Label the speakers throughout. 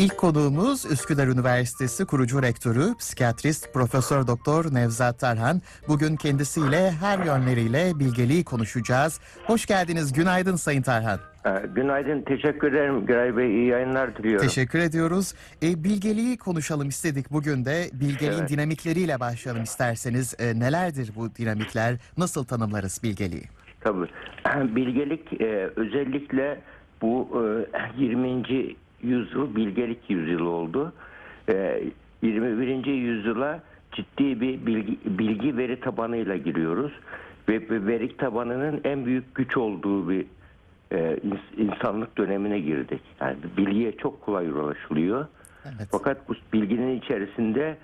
Speaker 1: İlk konuğumuz Üsküdar Üniversitesi kurucu rektörü, psikiyatrist Profesör Doktor Nevzat Tarhan. Bugün kendisiyle her yönleriyle bilgeliği konuşacağız. Hoş geldiniz. Günaydın Sayın Tarhan.
Speaker 2: Ee, Günaydın, teşekkür ederim Güray Bey. iyi yayınlar diliyorum.
Speaker 1: Teşekkür ediyoruz. E, bilgeliği konuşalım istedik bugün de. Bilgeliğin
Speaker 2: Evet.
Speaker 1: dinamikleriyle başlayalım isterseniz. E, nelerdir bu dinamikler? Nasıl tanımlarız bilgeliği?
Speaker 2: Tabii. Bilgelik e, özellikle bu e, 20. yüzyıl bilgelik yüzyılı oldu. E, 21. yüzyıla ciddi bir bilgi, bilgi veri tabanıyla giriyoruz. Ve veri tabanının en büyük güç olduğu bir e, ins- insanlık dönemine girdik. Yani bilgiye çok kolay ulaşılıyor.
Speaker 1: Evet.
Speaker 2: Fakat bu bilginin içerisinde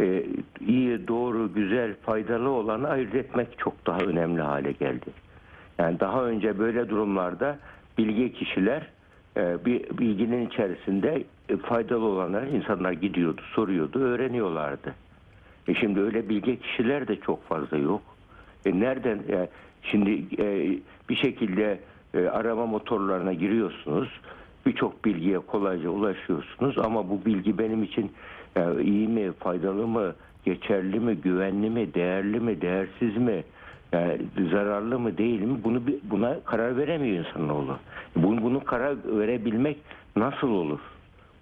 Speaker 2: e, iyi, doğru, güzel, faydalı olanı ayırt etmek çok daha önemli hale geldi. Yani daha önce böyle durumlarda bilgi kişiler bir bilginin içerisinde e, faydalı olanları insanlar gidiyordu, soruyordu, öğreniyorlardı. E şimdi öyle bilgi kişiler de çok fazla yok. E nereden e, şimdi e, bir şekilde e, arama motorlarına giriyorsunuz. Birçok bilgiye kolayca ulaşıyorsunuz ama bu bilgi benim için e, iyi mi, faydalı mı, geçerli mi, güvenli mi, değerli mi, değersiz mi, yani zararlı mı değil mi bunu buna karar veremiyor insanoğlu. Bunu, bunu karar verebilmek nasıl olur?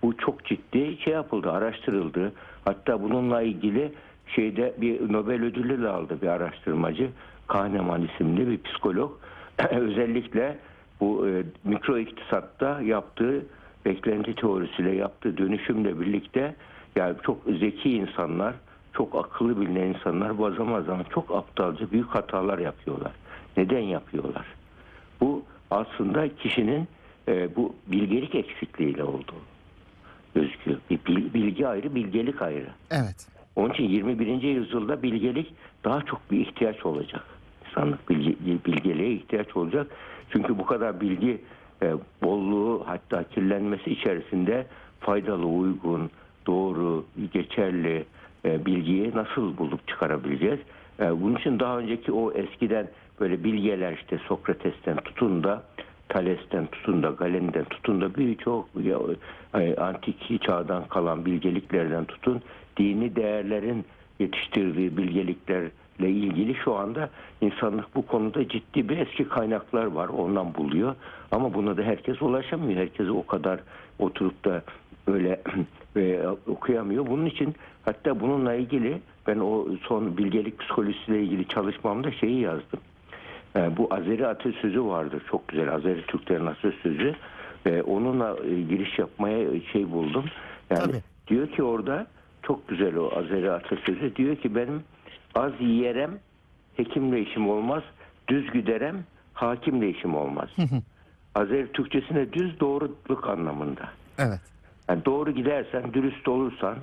Speaker 2: Bu çok ciddi şey yapıldı, araştırıldı. Hatta bununla ilgili şeyde bir Nobel ödülü de aldı bir araştırmacı. Kahneman isimli bir psikolog. Özellikle bu e, mikro iktisatta yaptığı beklenti teorisiyle yaptığı dönüşümle birlikte yani çok zeki insanlar, çok akıllı bilinen insanlar zaman zaman çok aptalca büyük hatalar yapıyorlar. Neden yapıyorlar? Bu aslında kişinin e, bu bilgelik eksikliğiyle olduğu gözüküyor. Bir bil- bilgi ayrı, bilgelik ayrı.
Speaker 1: Evet.
Speaker 2: Onun için 21. yüzyılda bilgelik daha çok bir ihtiyaç olacak. İnsanlık bilgi, bilgeliğe ihtiyaç olacak. Çünkü bu kadar bilgi e, bolluğu hatta kirlenmesi içerisinde faydalı, uygun, doğru, geçerli bilgiyi nasıl bulup çıkarabileceğiz? E, bunun için daha önceki o eskiden böyle bilgeler işte Sokrates'ten tutun da Thales'ten tutun da Galen'den tutun da birçok e, antik çağdan kalan bilgeliklerden tutun dini değerlerin yetiştirdiği bilgeliklerle ilgili şu anda insanlık bu konuda ciddi bir eski kaynaklar var ondan buluyor. Ama buna da herkes ulaşamıyor. Herkes o kadar oturup da böyle e, okuyamıyor. Bunun için hatta bununla ilgili ben o son bilgelik psikolojisiyle ilgili çalışmamda şeyi yazdım e, bu Azeri atasözü vardır. Çok güzel Azeri Türklerin atasözü. E, onunla e, giriş yapmaya şey buldum. Yani
Speaker 1: Tabii.
Speaker 2: diyor ki orada çok güzel o Azeri atasözü. Diyor ki benim az yiyerem hekimle işim olmaz. Düz güderem hakimle işim olmaz. Azeri Türkçesine düz doğruluk anlamında.
Speaker 1: Evet.
Speaker 2: Yani doğru gidersen, dürüst olursan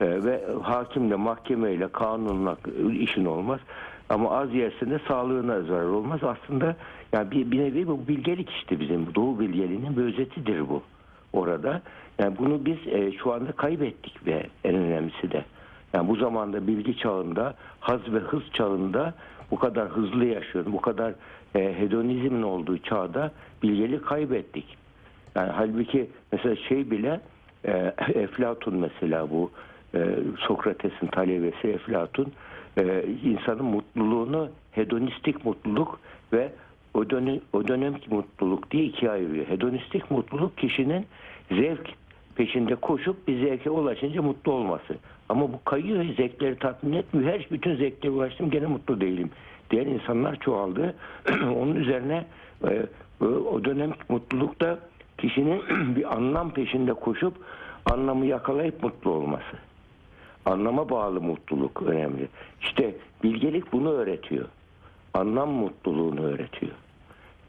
Speaker 2: e, ve hakimle, mahkemeyle, kanunla işin olmaz. Ama az yersin de sağlığına zarar olmaz. Aslında yani bir, bir nevi bu bilgelik işte bizim. Doğu bilgeliğinin bir özetidir bu orada. Yani bunu biz e, şu anda kaybettik ve en önemlisi de. Yani bu zamanda bilgi çağında, haz ve hız çağında bu kadar hızlı yaşıyoruz. Bu kadar e, hedonizmin olduğu çağda bilgeliği kaybettik. Yani halbuki mesela şey bile e, Eflatun mesela bu e, Sokrates'in talebesi Eflatun e, insanın mutluluğunu hedonistik mutluluk ve o dönem, o dönemki mutluluk diye ikiye ayırıyor. Hedonistik mutluluk kişinin zevk peşinde koşup bir zevke ulaşınca mutlu olması. Ama bu kayıyor, zevkleri tatmin etmiyor. Her bütün zevklere ulaştım gene mutlu değilim diyen insanlar çoğaldı. Onun üzerine e, o dönem mutlulukta kişinin bir anlam peşinde koşup anlamı yakalayıp mutlu olması. Anlama bağlı mutluluk önemli. İşte bilgelik bunu öğretiyor. Anlam mutluluğunu öğretiyor.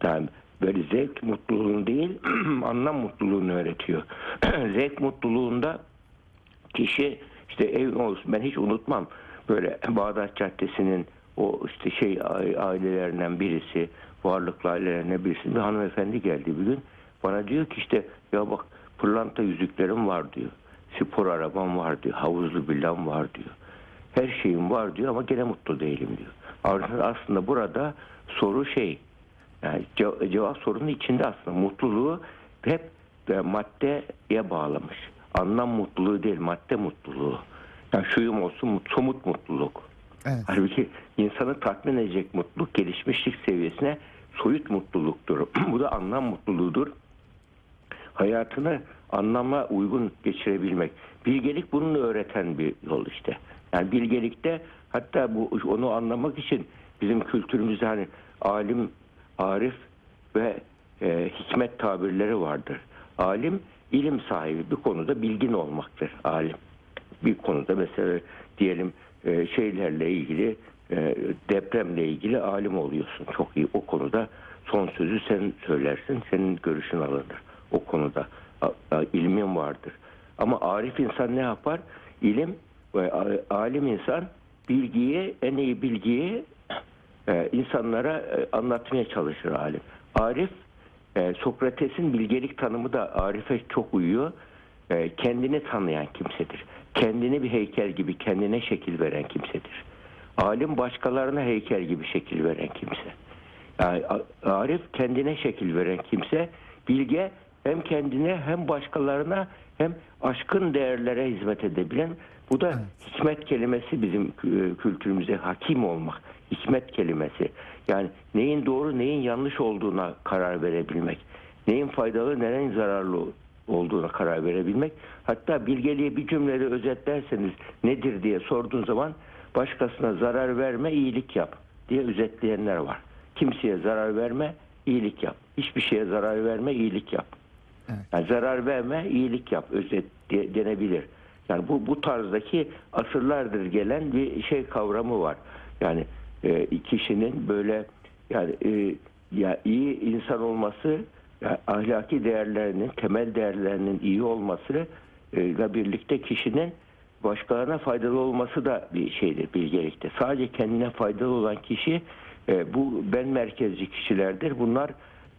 Speaker 2: Yani böyle zevk mutluluğunu değil, anlam mutluluğunu öğretiyor. zevk mutluluğunda kişi işte ev olsun ben hiç unutmam. Böyle Bağdat Caddesi'nin o işte şey ailelerinden birisi, varlıklı ailelerinden birisi bir hanımefendi geldi bir gün. Bana diyor ki işte ya bak pırlanta yüzüklerim var diyor. Spor arabam var diyor. Havuzlu villam var diyor. Her şeyim var diyor ama gene mutlu değilim diyor. Aslında burada soru şey yani cevap sorunun içinde aslında mutluluğu hep maddeye bağlamış. anlam mutluluğu değil, madde mutluluğu. Yani şuyum olsun, mut- somut mutluluk.
Speaker 1: Evet.
Speaker 2: Halbuki insanı tatmin edecek mutluluk gelişmişlik seviyesine soyut mutluluktur. Bu da anlam mutluluğudur. Hayatını anlama uygun geçirebilmek. Bilgelik bunu öğreten bir yol işte. Yani bilgelikte hatta bu onu anlamak için bizim kültürümüzde hani alim, arif ve e, hikmet tabirleri vardır. Alim ilim sahibi bir konuda bilgin olmaktır alim. Bir konuda mesela diyelim e, şeylerle ilgili e, depremle ilgili alim oluyorsun. Çok iyi o konuda son sözü sen söylersin. Senin görüşün alınır. O konuda ilmin vardır. Ama arif insan ne yapar? İlim ve alim insan bilgiyi, en iyi bilgiyi e, insanlara e, anlatmaya çalışır alim. Arif, e, Sokrates'in bilgelik tanımı da Arif'e çok uyuyor. Kendini tanıyan kimsedir. Kendini bir heykel gibi kendine şekil veren kimsedir. Alim başkalarına heykel gibi şekil veren kimse. Yani Arif kendine şekil veren kimse. Bilge hem kendine hem başkalarına hem aşkın değerlere hizmet edebilen. Bu da hikmet kelimesi bizim kü- kültürümüze hakim olmak. Hikmet kelimesi. Yani neyin doğru neyin yanlış olduğuna karar verebilmek. Neyin faydalı neyin zararlı olduğuna karar verebilmek. Hatta bilgeliği bir cümlede özetlerseniz nedir diye sorduğun zaman başkasına zarar verme, iyilik yap diye özetleyenler var. Kimseye zarar verme, iyilik yap. Hiçbir şeye zarar verme, iyilik yap.
Speaker 1: Evet.
Speaker 2: Yani zarar verme, iyilik yap özet de- denebilir. Yani bu bu tarzdaki asırlardır gelen bir şey kavramı var. Yani e, kişinin böyle yani e, ya iyi insan olması, ya ahlaki değerlerinin, temel değerlerinin iyi olması e, ile birlikte kişinin başkalarına faydalı olması da bir şeydir bilgelikte. Sadece kendine faydalı olan kişi e, bu ben merkezci kişilerdir. Bunlar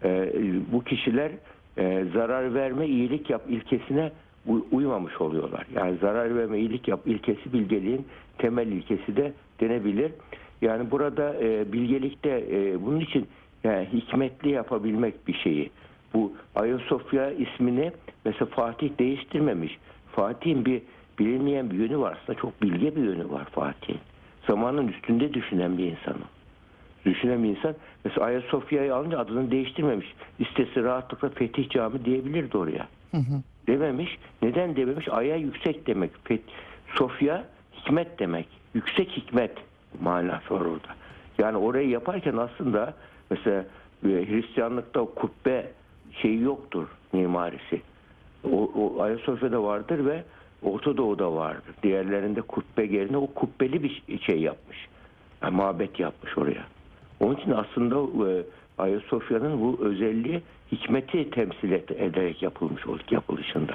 Speaker 2: e, bu kişiler e, zarar verme iyilik yap ilkesine uy- uymamış oluyorlar. Yani zarar verme iyilik yap ilkesi bilgeliğin temel ilkesi de denebilir. Yani burada e, bilgelikte e, bunun için yani hikmetli yapabilmek bir şeyi. Bu Ayasofya ismini mesela Fatih değiştirmemiş. Fatih'in bir bilinmeyen bir yönü var. Aslında çok bilge bir yönü var Fatih'in. Zamanın üstünde düşünen bir insan düşünen bir insan mesela Ayasofya'yı alınca adını değiştirmemiş. İstese rahatlıkla Fetih Cami diyebilirdi oraya. Dememiş. Neden dememiş? Ay'a yüksek demek. Fet Sofya hikmet demek. Yüksek hikmet manası var orada. Yani orayı yaparken aslında mesela e, Hristiyanlıkta kubbe şeyi yoktur mimarisi. O, o Ayasofya'da vardır ve Orta Doğu'da vardır. Diğerlerinde kubbe yerine o kubbeli bir şey yapmış. Yani mabet yapmış oraya. Onun için aslında e, Ayasofya'nın bu özelliği hikmeti temsil ederek yapılmış olduk yapılışında.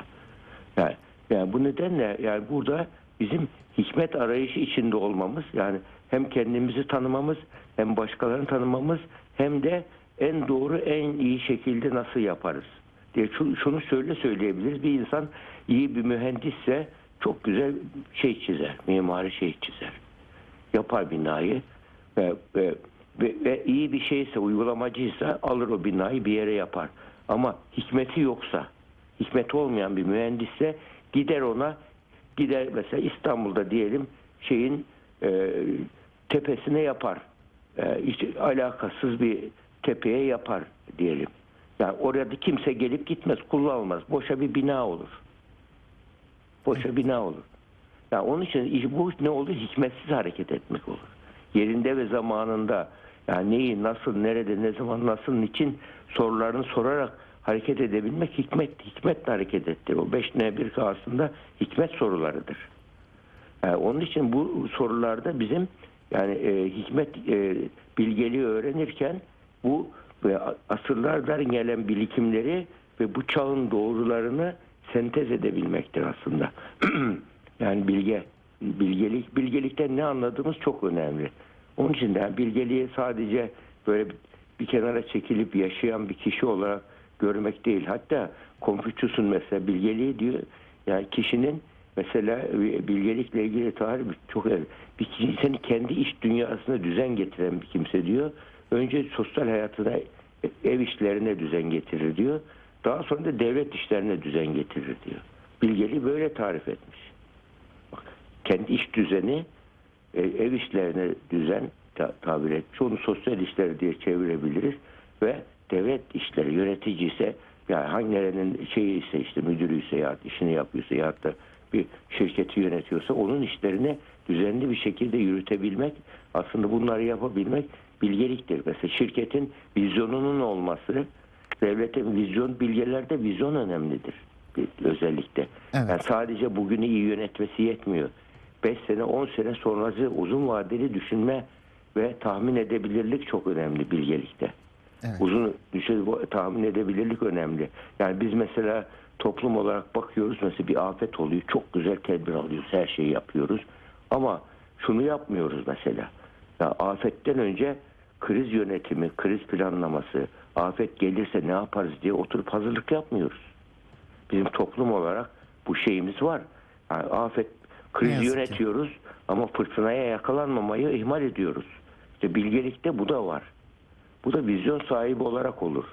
Speaker 2: Yani, yani bu nedenle yani burada bizim hikmet arayışı içinde olmamız yani hem kendimizi tanımamız hem başkalarını tanımamız hem de en doğru en iyi şekilde nasıl yaparız diye şu- şunu şöyle söyleyebiliriz. Bir insan iyi bir mühendisse çok güzel şey çizer, mimari şey çizer. Yapar binayı ve, ve, ve, ve iyi bir şeyse, uygulamacıysa alır o binayı bir yere yapar. Ama hikmeti yoksa, hikmeti olmayan bir mühendisse gider ona, gider mesela İstanbul'da diyelim şeyin e, tepesine yapar. E, hiç alakasız bir tepeye yapar diyelim. Yani oraya da kimse gelip gitmez, kullanılmaz. Boşa bir bina olur. Boşa bina olur. Yani onun için bu ne olur? Hikmetsiz hareket etmek olur. Yerinde ve zamanında yani neyi, nasıl, nerede, ne zaman, nasıl, için sorularını sorarak hareket edebilmek hikmet, hikmetle hareket ettir. O 5 ne 1 aslında hikmet sorularıdır. Yani onun için bu sorularda bizim yani e, hikmet e, bilgeliği öğrenirken bu ve asırlardan gelen birikimleri ve bu çağın doğrularını sentez edebilmektir aslında. yani bilge bilgelik bilgelikten ne anladığımız çok önemli. Onun için de yani bilgeliği sadece böyle bir kenara çekilip yaşayan bir kişi olarak görmek değil. Hatta Konfüçyüs'ün mesela bilgeliği diyor yani kişinin mesela bilgelikle ilgili tarih çok önemli. Bir kişi seni kendi iş dünyasına düzen getiren bir kimse diyor. Önce sosyal hayatına ev işlerine düzen getirir diyor. Daha sonra da devlet işlerine düzen getirir diyor. bilgeliği böyle tarif etmiş. Bak, kendi iş düzeni, e, ev işlerine düzen ta- tabir etmiş. Onu sosyal işler diye çevirebiliriz ve devlet işleri yönetici ise yani hangilerinin şeyi ise işte müdürü ise ya işini yapıyorsa ya da bir şirketi yönetiyorsa onun işlerini düzenli bir şekilde yürütebilmek aslında bunları yapabilmek bilgeliktir. Mesela şirketin vizyonunun olması devletin vizyon bilgelerde vizyon önemlidir bir- özellikle.
Speaker 1: Evet.
Speaker 2: Yani sadece bugünü iyi yönetmesi yetmiyor. 5 sene 10 sene sonrası uzun vadeli düşünme ve tahmin edebilirlik çok önemli bilgelikte.
Speaker 1: Evet.
Speaker 2: Uzun düşün, tahmin edebilirlik önemli. Yani biz mesela toplum olarak bakıyoruz mesela bir afet oluyor. Çok güzel tedbir alıyoruz. Her şeyi yapıyoruz. Ama şunu yapmıyoruz mesela. Ya afetten önce kriz yönetimi, kriz planlaması, afet gelirse ne yaparız diye oturup hazırlık yapmıyoruz. Bizim toplum olarak bu şeyimiz var. Yani afet kriz
Speaker 1: yazık ki.
Speaker 2: yönetiyoruz ama fırtınaya yakalanmamayı ihmal ediyoruz. İşte bilgelikte bu da var. Bu da vizyon sahibi olarak olur.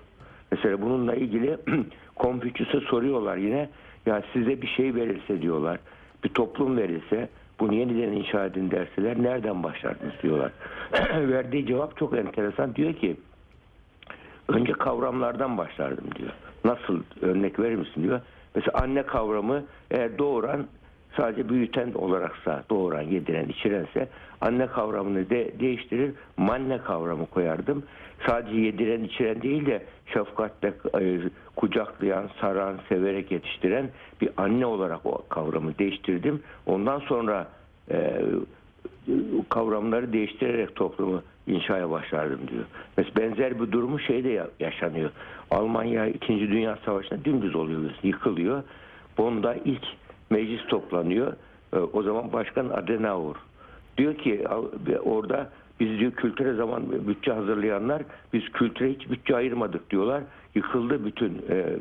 Speaker 2: Mesela bununla ilgili Konfüçyüs'e soruyorlar yine ya size bir şey verilse diyorlar. Bir toplum verilse bunu yeniden inşa edin derseler nereden başlardınız diyorlar. Verdiği cevap çok enteresan. Diyor ki önce kavramlardan başlardım diyor. Nasıl örnek verir misin diyor. Mesela anne kavramı eğer doğuran sadece büyüten olaraksa doğuran, yediren, içirense anne kavramını de, değiştirir manne kavramı koyardım. Sadece yediren, içiren değil de şefkatle e, kucaklayan, saran, severek yetiştiren bir anne olarak o kavramı değiştirdim. Ondan sonra e, kavramları değiştirerek toplumu inşaya başlardım diyor. Mesela benzer bir durumu şeyde ya- yaşanıyor. Almanya 2. Dünya Savaşı'nda dümdüz oluyor, yıkılıyor. Bonn'da ilk meclis toplanıyor. Ee, O zaman Başkan Adenauer diyor ki orada biz diyor kültüre zaman bütçe hazırlayanlar biz kültüre hiç bütçe ayırmadık diyorlar. Yıkıldı bütün e, e,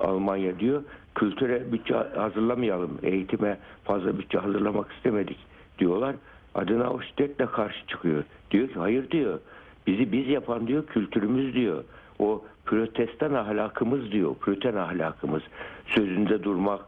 Speaker 2: Almanya diyor. Kültüre bütçe hazırlamayalım. Eğitime fazla bütçe hazırlamak istemedik diyorlar. Adenauer şiddetle karşı çıkıyor. Diyor ki hayır diyor. Bizi biz yapan diyor kültürümüz diyor. O protestan ahlakımız diyor. Prüten ahlakımız. Sözünde durmak,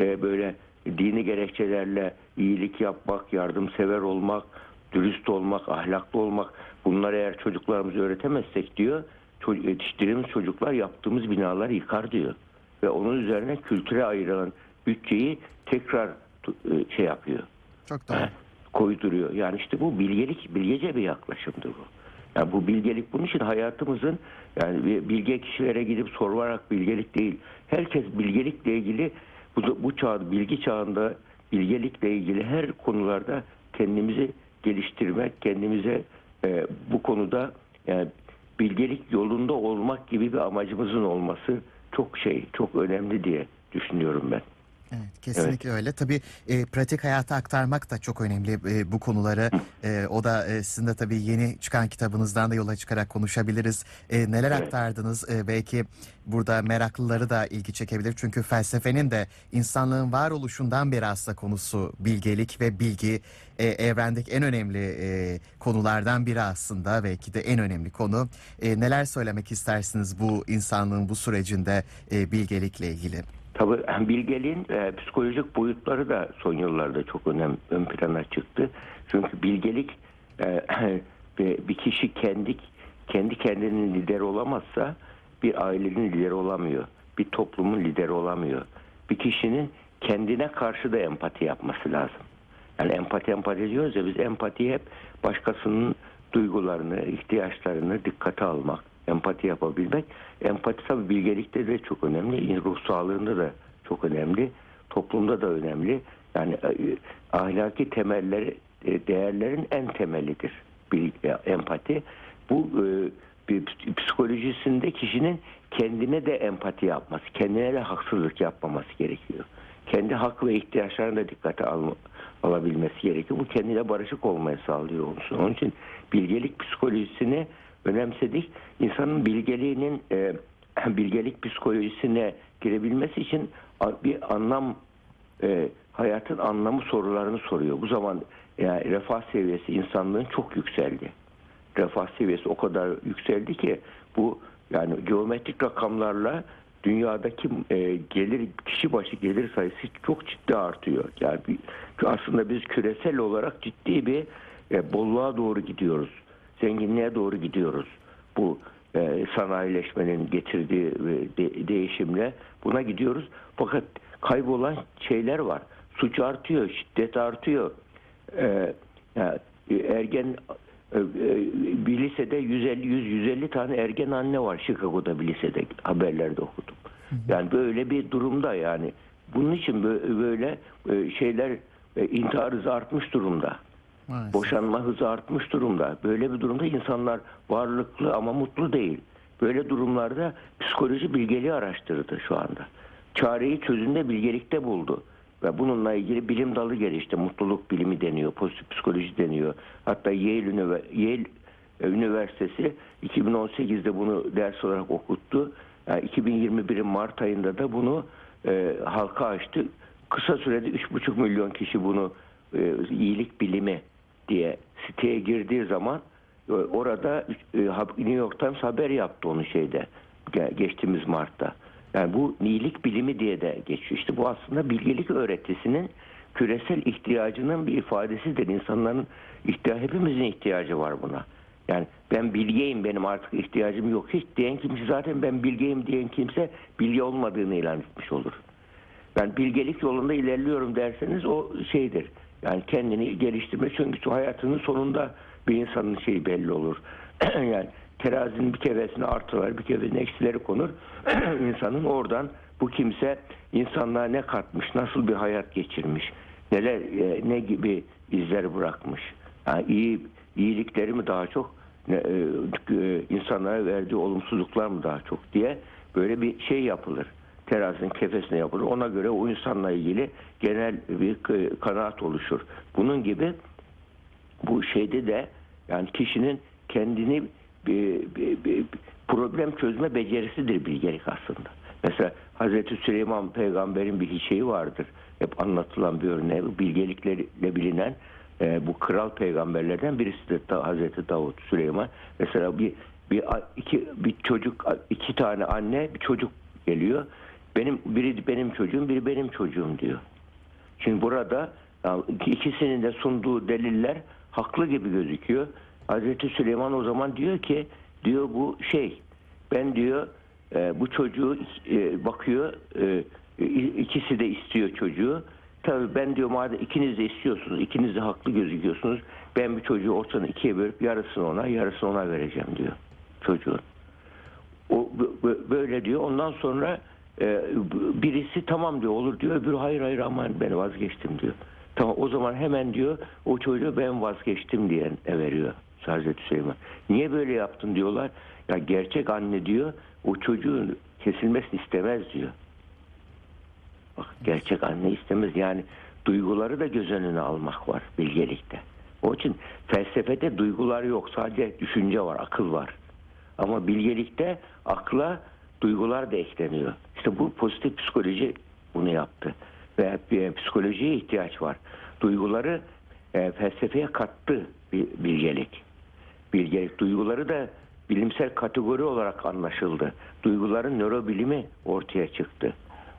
Speaker 2: e, böyle dini gerekçelerle iyilik yapmak, yardımsever olmak, dürüst olmak, ahlaklı olmak. Bunları eğer çocuklarımıza öğretemezsek diyor, yetiştirdiğimiz çocuklar yaptığımız binaları yıkar diyor. Ve onun üzerine kültüre ayrılan bütçeyi tekrar e, şey yapıyor
Speaker 1: Çok doğru.
Speaker 2: koyduruyor. Yani işte bu bilgelik, bilgece bir yaklaşımdır bu. Yani bu bilgelik bunun için hayatımızın yani bilge kişilere gidip sorularak bilgelik değil. Herkes bilgelikle ilgili bu, bu çağ, bilgi çağında bilgelikle ilgili her konularda kendimizi geliştirmek, kendimize e, bu konuda yani bilgelik yolunda olmak gibi bir amacımızın olması çok şey, çok önemli diye düşünüyorum ben.
Speaker 1: Evet, kesinlikle öyle. Tabii e, pratik hayata aktarmak da çok önemli e, bu konuları. E, o da e, sizin de tabii yeni çıkan kitabınızdan da yola çıkarak konuşabiliriz. E, neler
Speaker 2: Evet.
Speaker 1: aktardınız? E, belki burada meraklıları da ilgi çekebilir. Çünkü felsefenin de insanlığın varoluşundan beri aslında konusu bilgelik ve bilgi. E, evrendeki en önemli e, konulardan biri aslında. Belki de en önemli konu. E, neler söylemek istersiniz bu insanlığın bu sürecinde e, bilgelikle ilgili?
Speaker 2: Tabii bilgeliğin e, psikolojik boyutları da son yıllarda çok önem ön plana çıktı. Çünkü bilgelik e, bir kişi kendi kendi kendinin lideri olamazsa bir ailenin lideri olamıyor. Bir toplumun lideri olamıyor. Bir kişinin kendine karşı da empati yapması lazım. Yani empati empati diyoruz ya biz empatiyi hep başkasının duygularını, ihtiyaçlarını dikkate almak, empati yapabilmek. Empati tabii bilgelikte de çok önemli, ruh sağlığında da çok önemli, toplumda da önemli. Yani e, ahlaki temelleri, e, değerlerin en temelidir e, empati. Bu psikolojisinde kişinin kendine de empati yapması, kendine de haksızlık yapmaması gerekiyor. Kendi hak ve ihtiyaçlarını da dikkate alma, alabilmesi gerekiyor. Bu kendiyle barışık olmayı sağlıyor olsun. Onun için bilgelik psikolojisini önemsedik. İnsanın bilgeliğinin e, bilgelik psikolojisine girebilmesi için bir anlam e, hayatın anlamı sorularını soruyor. Bu zaman yani refah seviyesi insanlığın çok yükseldi. Refah seviyesi o kadar yükseldi ki bu yani geometrik rakamlarla dünyadaki e, gelir kişi başı gelir sayısı çok ciddi artıyor. Yani bir, aslında biz küresel olarak ciddi bir e, bolluğa doğru gidiyoruz. Zenginliğe doğru gidiyoruz. Bu e, sanayileşmenin getirdiği e, de- değişimle buna gidiyoruz. Fakat kaybolan şeyler var. Suç artıyor, şiddet artıyor. E, ya, e, ergen e, bir lisede 150 100 150 tane ergen anne var Chicago'da bir lisede haberlerde okudum. Yani böyle bir durumda yani bunun için bö- böyle şeyler intihar hızı artmış durumda.
Speaker 1: Maalesef.
Speaker 2: Boşanma hızı artmış durumda. Böyle bir durumda insanlar varlıklı ama mutlu değil. Böyle durumlarda psikoloji bilgeliği araştırdı şu anda. Çareyi çözümde bilgelikte buldu. Ve bununla ilgili bilim dalı gelişti. Mutluluk bilimi deniyor, pozitif psikoloji deniyor. Hatta Yale, Yale e, Üniversitesi 2018'de bunu ders olarak okuttu. Yani 2021'in Mart ayında da bunu e, halka açtı. Kısa sürede 3,5 milyon kişi bunu e, iyilik bilimi diye siteye girdiği zaman e, orada e, New York Times haber yaptı onu şeyde ge- geçtiğimiz Mart'ta. Yani bu iyilik bilimi diye de geçiyor. İşte bu aslında bilgelik öğretisinin küresel ihtiyacının bir ifadesidir. İnsanların ihtiyacı, hepimizin ihtiyacı var buna. Yani ben bilgeyim benim artık ihtiyacım yok. Hiç diyen kimse zaten ben bilgeyim diyen kimse bilgi olmadığını ilan etmiş olur. Ben bilgelik yolunda ilerliyorum derseniz o şeydir. Yani kendini geliştirme çünkü hayatının sonunda bir insanın şeyi belli olur. yani terazinin bir kefesine artılar, bir kefesine eksileri konur. İnsanın oradan bu kimse insanlığa ne katmış, nasıl bir hayat geçirmiş, neler e, ne gibi izler bırakmış. Yani iyi iyilikleri mi daha çok, e, e, insanlara verdiği olumsuzluklar mı daha çok diye böyle bir şey yapılır terazinin kefesine yapılır. Ona göre o insanla ilgili genel bir kanaat oluşur. Bunun gibi bu şeyde de yani kişinin kendini bir, bir- bir problem çözme becerisidir bilgelik aslında. Mesela Hazreti Süleyman peygamberin bir şeyi vardır. Hep anlatılan bir örneği. Bilgeliklerle bilinen e, bu kral peygamberlerden birisi de Hazreti Davut Süleyman. Mesela bir bir iki bir çocuk iki tane anne bir çocuk geliyor. Benim biri benim çocuğum, biri benim çocuğum diyor. Şimdi burada ikisinin de sunduğu deliller haklı gibi gözüküyor. Hazreti Süleyman o zaman diyor ki diyor bu şey ben diyor e, bu çocuğu e, bakıyor e, ikisi de istiyor çocuğu. Tabii ben diyor madem ikiniz de istiyorsunuz, ikiniz de haklı gözüküyorsunuz. Ben bir çocuğu ortadan ikiye bölüp yarısını ona, yarısını ona vereceğim diyor çocuğun. O bö- bö- böyle diyor. Ondan sonra birisi tamam diyor olur diyor. Öbürü hayır hayır aman ben vazgeçtim diyor. Tamam o zaman hemen diyor o çocuğu ben vazgeçtim diye veriyor Hazreti Süleyman. Niye böyle yaptın diyorlar. Ya gerçek anne diyor o çocuğun kesilmesini istemez diyor. Bak gerçek anne istemez. Yani duyguları da göz önüne almak var bilgelikte. Onun için felsefede duygular yok. Sadece düşünce var, akıl var. Ama bilgelikte akla duygular da ekleniyor. İşte bu pozitif psikoloji bunu yaptı. Ve e, psikolojiye ihtiyaç var. Duyguları e, felsefeye kattı bilgelik. Bilgelik duyguları da bilimsel kategori olarak anlaşıldı. Duyguların nörobilimi ortaya çıktı.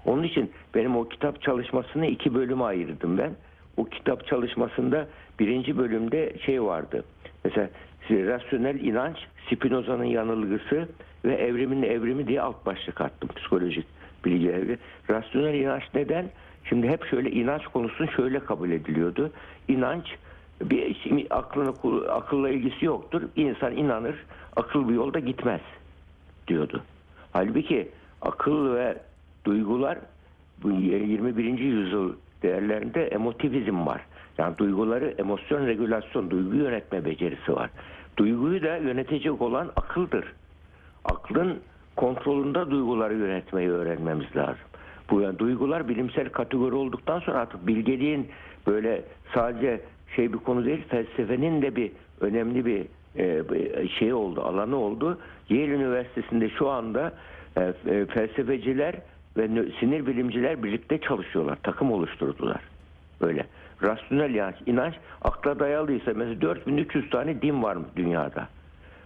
Speaker 2: Onun için benim o kitap çalışmasını iki bölüme ayırdım ben. O kitap çalışmasında birinci bölümde şey vardı. Mesela rasyonel inanç, Spinoza'nın yanılgısı ve evrimin evrimi diye alt başlık attım psikolojik bilgileri. Rasyonel inanç neden? Şimdi hep şöyle inanç konusunun şöyle kabul ediliyordu. İnanç bir şimdi aklını akılla ilgisi yoktur. İnsan inanır, akıl bir yolda gitmez diyordu. Halbuki akıl ve duygular bu 21. yüzyıl değerlerinde emotivizm var. Yani duyguları emosyon regülasyon, duygu yönetme becerisi var. Duyguyu da yönetecek olan akıldır. Aklın kontrolünde duyguları yönetmeyi öğrenmemiz lazım. Bu yani duygular bilimsel kategori olduktan sonra artık bilgeliğin böyle sadece şey bir konu değil, felsefenin de bir önemli bir e, şey oldu, alanı oldu. Yale Üniversitesi'nde şu anda e, e, felsefeciler ve sinir bilimciler birlikte çalışıyorlar, takım oluşturdular. Böyle rasyonel inanç, inanç akla dayalıysa mesela 4300 tane din var dünyada.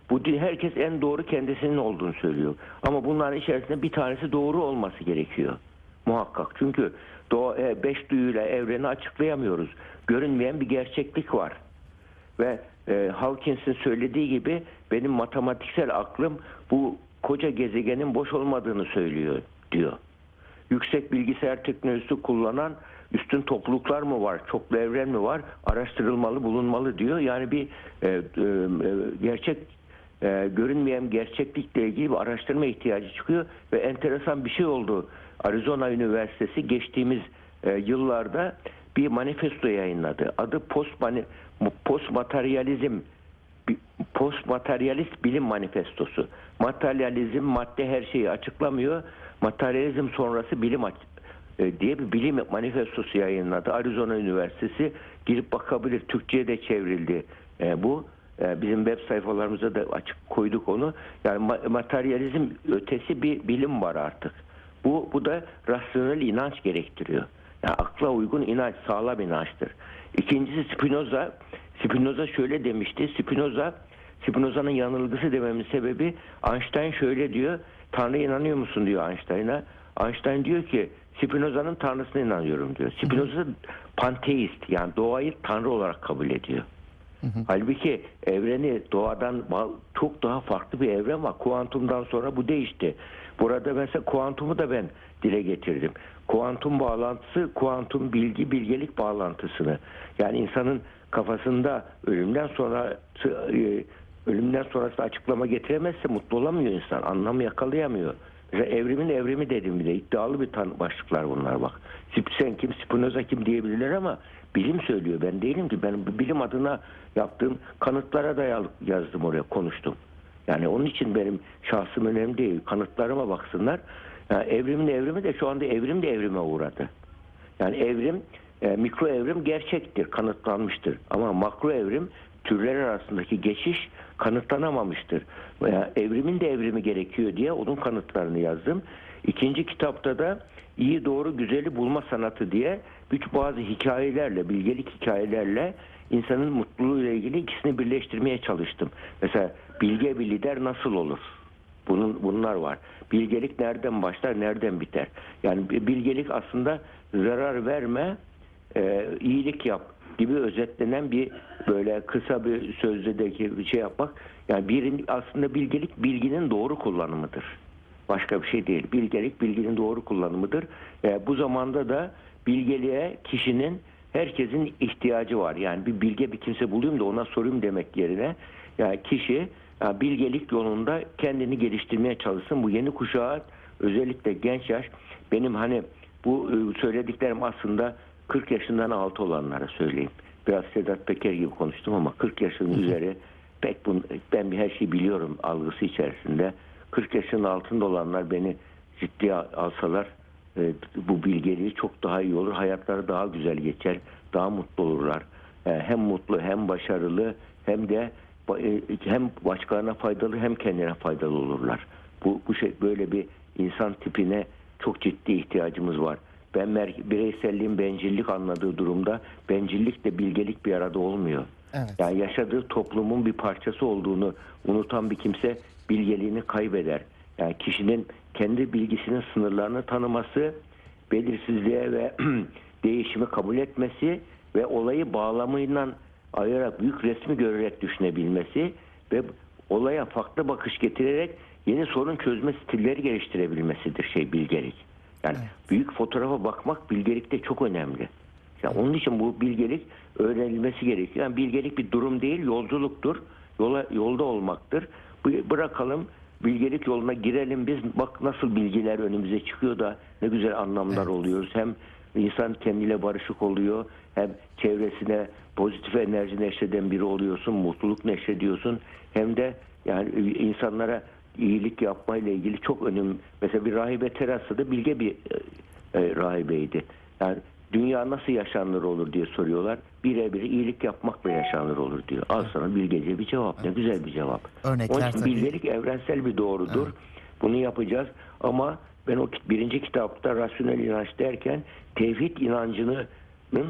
Speaker 2: Bu herkes en doğru kendisinin olduğunu söylüyor. Ama bunların içerisinde bir tanesi doğru olması gerekiyor. Muhakkak. Çünkü doğa, e, beş duyuyla evreni açıklayamıyoruz. Görünmeyen bir gerçeklik var. Ve e, Hawkins'in söylediği gibi benim matematiksel aklım bu koca gezegenin boş olmadığını söylüyor diyor. Yüksek bilgisayar teknolojisi kullanan üstün topluluklar mı var, çoklu evren mi var, araştırılmalı, bulunmalı diyor. Yani bir e, e, e, gerçek e, görünmeyen gerçeklikle ilgili bir araştırma ihtiyacı çıkıyor ve enteresan bir şey oldu. Arizona Üniversitesi geçtiğimiz e, yıllarda bir manifesto yayınladı. Adı Post Postmateryalizm bi- Postmateryalist Bilim Manifestosu. Materyalizm madde her şeyi açıklamıyor. Materyalizm sonrası bilim aç- e, diye bir bilim manifestosu yayınladı. Arizona Üniversitesi girip bakabilir. Türkçe'ye de çevrildi e, bu. E, bizim web sayfalarımıza da açık koyduk onu. Yani ma- materyalizm ötesi bir bilim var artık. Bu, bu da rasyonel inanç gerektiriyor. Yani akla uygun inanç, sağlam inançtır. İkincisi Spinoza. Spinoza şöyle demişti. Spinoza, Spinoza'nın yanılgısı dememin sebebi Einstein şöyle diyor. Tanrı inanıyor musun diyor Einstein'a. Einstein diyor ki Spinoza'nın tanrısına inanıyorum diyor. Spinoza panteist yani doğayı tanrı olarak kabul ediyor. Halbuki evreni doğadan çok daha farklı bir evren var. Kuantumdan sonra bu değişti. Burada mesela kuantumu da ben dile getirdim. Kuantum bağlantısı, kuantum bilgi, bilgelik bağlantısını. Yani insanın kafasında ölümden sonra e, ölümden sonrası açıklama getiremezse mutlu olamıyor insan. Anlam yakalayamıyor. Mesela evrimin evrimi dedim bile. iddialı bir tan başlıklar bunlar bak. Sen kim, Spinoza kim diyebilirler ama bilim söylüyor. Ben değilim ki. Ben bilim adına yaptığım kanıtlara dayalı yazdım oraya, konuştum. Yani onun için benim şahsım önemli değil. Kanıtlarıma baksınlar. Yani evrimin evrimi de şu anda evrim de evrime uğradı. Yani evrim, e, mikro evrim gerçektir, kanıtlanmıştır. Ama makro evrim türler arasındaki geçiş kanıtlanamamıştır. Veya evrimin de evrimi gerekiyor diye onun kanıtlarını yazdım. İkinci kitapta da iyi doğru güzeli bulma sanatı diye güç bazı hikayelerle, bilgelik hikayelerle insanın mutluluğuyla ilgili ikisini birleştirmeye çalıştım. Mesela bilge bir lider nasıl olur? Bunun bunlar var. Bilgelik nereden başlar, nereden biter? Yani bilgelik aslında zarar verme, e, iyilik yap gibi özetlenen bir böyle kısa bir sözlüdeki bir şey yapmak. Yani birin aslında bilgelik bilginin doğru kullanımıdır. Başka bir şey değil. Bilgelik bilginin doğru kullanımıdır. E, bu zamanda da bilgeliğe kişinin herkesin ihtiyacı var. Yani bir bilge bir kimse bulayım da ona sorayım demek yerine yani kişi yani bilgelik yolunda kendini geliştirmeye çalışsın. Bu yeni kuşağa özellikle genç yaş benim hani bu e, söylediklerim aslında 40 yaşından altı olanlara söyleyeyim. Biraz Sedat Peker gibi konuştum ama 40 yaşın üzeri pek bun, ben bir her şeyi biliyorum algısı içerisinde. 40 yaşın altında olanlar beni ciddiye alsalar e, bu bilgeliği çok daha iyi olur. Hayatları daha güzel geçer. Daha mutlu olurlar. E, hem mutlu hem başarılı hem de e, hem başkalarına faydalı hem kendine faydalı olurlar. Bu, bu şey böyle bir insan tipine çok ciddi ihtiyacımız var. Ben bireyselliğin bencillik anladığı durumda bencillikle bilgelik bir arada olmuyor.
Speaker 1: Evet.
Speaker 2: Yani yaşadığı toplumun bir parçası olduğunu unutan bir kimse bilgeliğini kaybeder. Yani kişinin kendi bilgisinin sınırlarını tanıması, belirsizliğe ve değişimi kabul etmesi ve olayı bağlamıyla ayırarak büyük resmi görerek düşünebilmesi ve olaya farklı bakış getirerek yeni sorun çözme stilleri geliştirebilmesidir şey bilgelik. Yani büyük fotoğrafa bakmak bilgelikte çok önemli. Yani onun için bu bilgelik öğrenilmesi gerekiyor. Yani bilgelik bir durum değil, yolculuktur. Yola, yolda olmaktır. Bu- Bırakalım bilgelik yoluna girelim biz. Bak nasıl bilgiler önümüze çıkıyor da ne güzel anlamlar oluyoruz. Hem insan kendiyle barışık oluyor. Hem çevresine pozitif enerji neşreden biri oluyorsun. Mutluluk neşrediyorsun. Hem de yani insanlara iyilik yapmayla ilgili çok önemli. Mesela bir rahibe Terasa da bilge bir e, e, rahibeydi. Yani dünya nasıl yaşanır olur diye soruyorlar. Birebir iyilik yapmakla yaşanır olur diyor. Al sana bilgece bir cevap. Ne güzel bir cevap.
Speaker 1: Örnekler
Speaker 2: Onun için
Speaker 1: tabii.
Speaker 2: bilgelik evrensel bir doğrudur. Bunu yapacağız ama ben o birinci kitapta rasyonel inanç derken tevhid inancının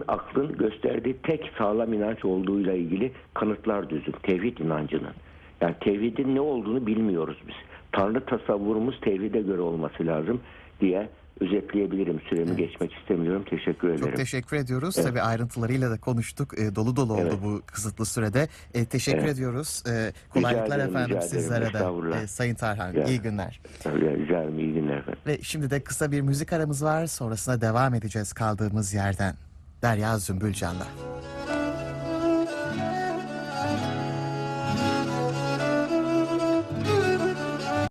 Speaker 2: aklın gösterdiği tek sağlam inanç olduğuyla ilgili kanıtlar düzdüm. Tevhid inancının. Yani tevhidin ne olduğunu bilmiyoruz biz. Tanrı tasavvurumuz tevhide göre olması lazım diye özetleyebilirim. Süremi geçmek istemiyorum. Teşekkür ederim.
Speaker 1: Çok teşekkür ediyoruz. Tabii ayrıntılarıyla da konuştuk. E, dolu dolu oldu
Speaker 2: Evet.
Speaker 1: bu kısıtlı sürede. E, teşekkür
Speaker 2: Evet.
Speaker 1: ediyoruz. E, kolaylıklar
Speaker 2: ederim,
Speaker 1: efendim sizlere de. E, Sayın Tarhan
Speaker 2: Ya.
Speaker 1: iyi günler.
Speaker 2: Rica ederim. İyi günler efendim.
Speaker 1: Ve şimdi de kısa bir müzik aramız var. Sonrasında devam edeceğiz kaldığımız yerden. Derya Zümbülcan'la.